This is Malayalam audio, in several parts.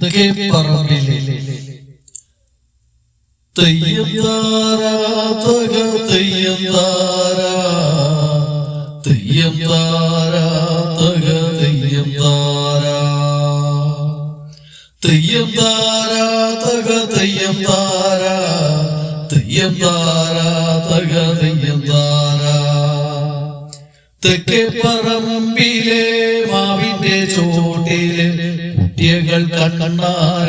തെക്കേ പറമ്പിലെ. തെയ്യം താരാ തക തെയ്യം താരാ തെയ്യം താരാ തക തെയ്യം താരാ തെയ്യം താരാ തക തെയ്യം താരാ തെയ്യം താരാ തക തെയ്യം താരാ തെക്കേ പറമ്പിലെ മാവിന്റെ ചോട്ടിലെ കുട്ടികൾ കണ്ണാര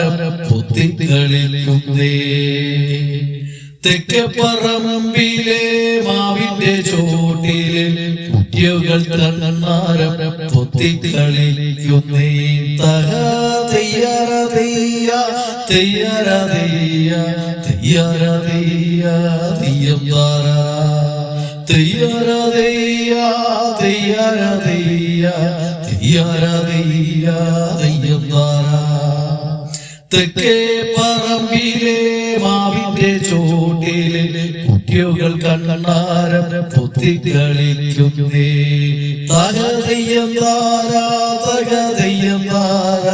പൊത്തിക്കളിക്കുന്നേ. തെക്കേ പറമ്പിലെ മാവിന്റെ ചോട്ടിലെ കുട്ടികൾ കണ്ണാരം പൊത്തിക്കളിക്കുന്നേ. തക തെയ്യാറ തെയ്യ തെയ്യാറ തെയ്യ തെയ്യാറ തെയ്യ തെയ്യം താരാ തെയ്യാറ തെയ്യ തെയ്യാറ തെയ്യ തെയ്യാറ തെയ്യ തെക്കേ പറമ്പിലെ മാവിന്റെ ചോട്ടിലെ കുട്ടികൾ കണ്ണാരം പൊത്തിക്കളിക്കുന്നേ. തക തെയ്യം താരാ തക തെയ്യം താര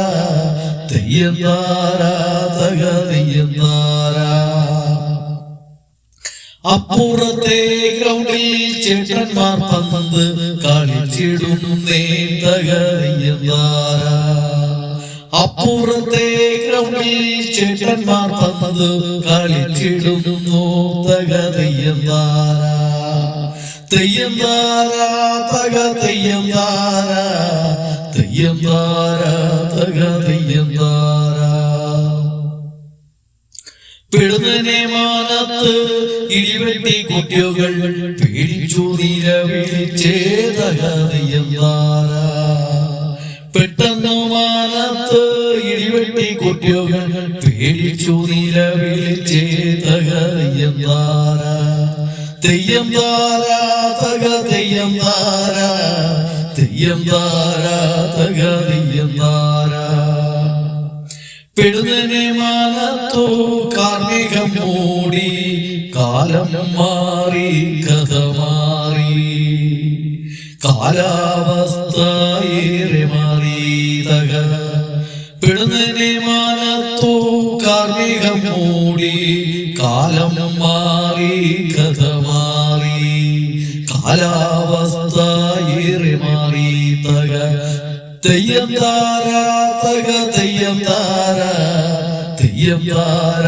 തെയ്യം താര തക തെയ്യം താരാ. അപ്പുറത്തെ ഗ്രൗണ്ടിൽ ചേട്ടന്മാർ പന്ത് കളിച്ചിടുന്നേ തകയന്താര അപ്പുറത്തെ ഗ്രൗണ്ടിൽ ചേട്ടന്മാർ പന്ത് കളിച്ചിടുന്നു തകതയ്യന്താര തെയ്യന്താര? തക തെയ്യന്താര? തെയ്യന്താര? തക തെയ്യന്താര? പിടുന്നനെ മാനത്ത് ഇടിവെട്ടി കുട്ടികൾ പേടിച്ചു തക തെയ്യം താര ഇടിവെട്ടി കുട്ടികൾ പേടിച്ചു നിലവിളിച്ചേതകതയ്യന്താര തെയ്യം താര തക തെയ്യം താര തെയ്യം താര തക തെയ്യം താര പെടുന്നനെ മാനത്തോ കാർമികം മൂടി കാലം മാറി കഥ മാറി. കാലാവസ്ഥ ഏറെ മാറി തക പെടുന്നനെ മാനത്തോ കാർമികം മൂടി കാലം മാറി കഥ മാറി കാലാവസ്ഥ ഏറെ മാറി തക തെയ്യം താര തക തെയ്യം താര തെയ്യം താര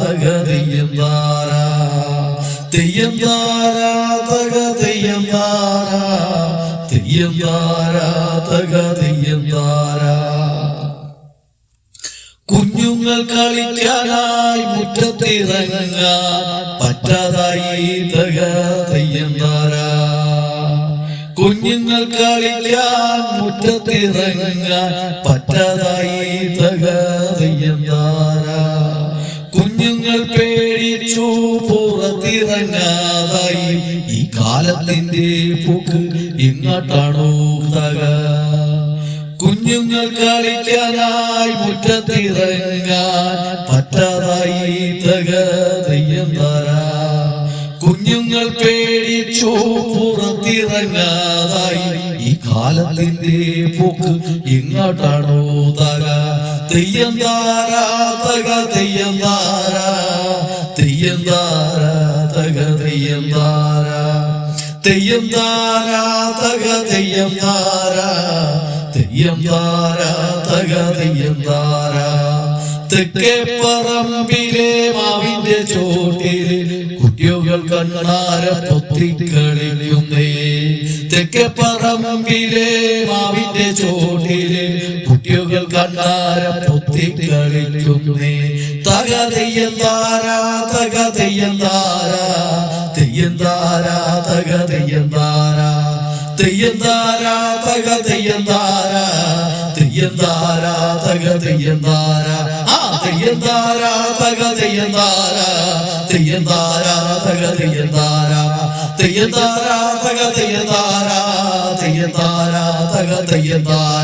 തക തെയ്യം താര തെയ്യം താര തക തെയ്യം താര തെയ്യം താര തക കുഞ്ഞുങ്ങൾ കളിക്കാനായി മുറ്റത്തിറങ്ങാൻ പറ്റാതായി തക കുഞ്ഞുങ്ങൾ കളിക്കാൻ മുറ്റത്തിറങ്ങാൻ പറ്റാതായി തക കുഞ്ഞുങ്ങൾ പേടിച്ചു പുറത്തിറങ്ങാതായി. ഈ കാലത്തിന്റെ പൂക്ക് എങ്ങോട്ടാണോ തക കുഞ്ഞുങ്ങൾ കളിക്കാനായി മുറ്റത്തിറങ്ങാൻ പറ്റാതായി തക തെയ്യം കുഞ്ഞുങ്ങൾ പേടിച്ചു പുറത്തിറങ്ങാതായി ഈ കാലത്തിന്റെ പോക്ക് എങ്ങോട്ടാണോ തക തെയ്യം താര തക തെയ്യം താര തെയ്യം താര തക തെയ്യം താര തെയ്യം താര തക തെയ്യം താര തെക്കേ പറമ്പിലെ മാവിന്റെ ചോട്ടിൽ കുട്ടികൾ കണ്ണാര പൊത്തിക്കളിയുന്നേ തെക്കേ പറമ്പിലെ മാവിന്റെ ചോട്ടിൽ കുട്ടികൾ കണ്ണാര പൊത്തിക്കളിക്കുന്നേ തക തെയ്യം താര തക തെയ്യം താര. തെയ്യം താര തക തെയ്യം താര. തെയ്യം താര തക തെയ്യം താര തെയ്യം താര തക തെയ്യം താര ആ തെയ്യം താര തക തെയ്യം താര തെയ്യം താര തക തെയ്യം താര തെയ്യം താര തക തെയ്യം താര തെയ്യം താര തക തെയ്യം താര